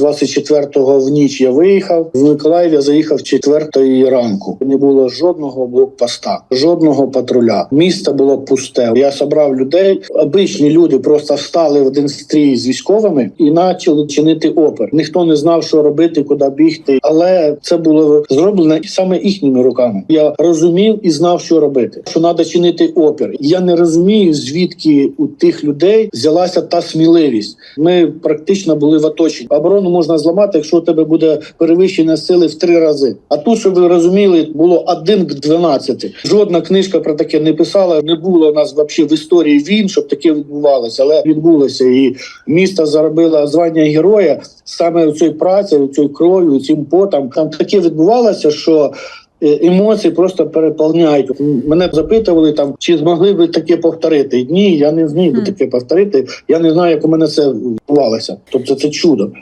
24-го в ніч я виїхав. В Миколаїв я заїхав 4 ранку. Не було жодного блокпоста, жодного патруля. Місто було пусте. Я зібрав людей. Обичні люди просто встали в один стрій з військовими і почали чинити опір. Ніхто не знав, що робити, куди бігти. Але це було зроблено саме їхніми руками. Я розумів і знав, що робити. Що треба чинити опір. Я не розумію, звідки у тих людей взялася та сміливість. Ми практично були в оточенні. Оборону можна зламати, якщо у тебе буде перевищення сили в три рази. А тут, щоб ви розуміли, було один к 12. Жодна книжка про таке не писала. Не було у нас взагалі в історії війн, щоб таке відбувалося, але відбулося. І місто заробило звання героя саме цією працею, цією кров'ю, цим потом. Там таке відбувалося, що. е, Емоції просто переповняють. Мене запитували там, чи змогли ви таке повторити. Ні, я не зміг би таке повторити. Я не знаю, як у мене це відбувалося. Тобто це чудо.